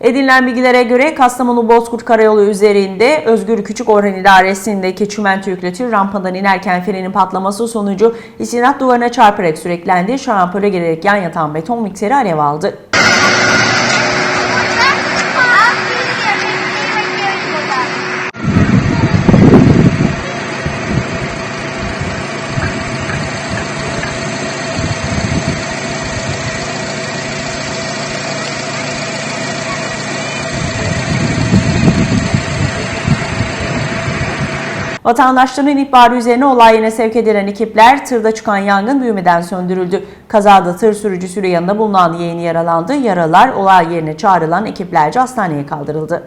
Edinilen bilgilere göre Kastamonu Bozkurt Karayolu üzerinde Özgür Küçükorhan idaresindeki çimento yükletü rampadan inerken frenin patlaması sonucu istinat duvarına çarparak süreklendi. Şarampole gelerek yan yatan beton mikseri alev aldı. Vatandaşların ihbarı üzerine olay yerine sevk edilen ekipler tırda çıkan yangın büyümeden söndürüldü. Kazada tır sürücüsüyle yanında bulunan yeğeni yaralandı. Yaralar olay yerine çağrılan ekiplerce hastaneye kaldırıldı.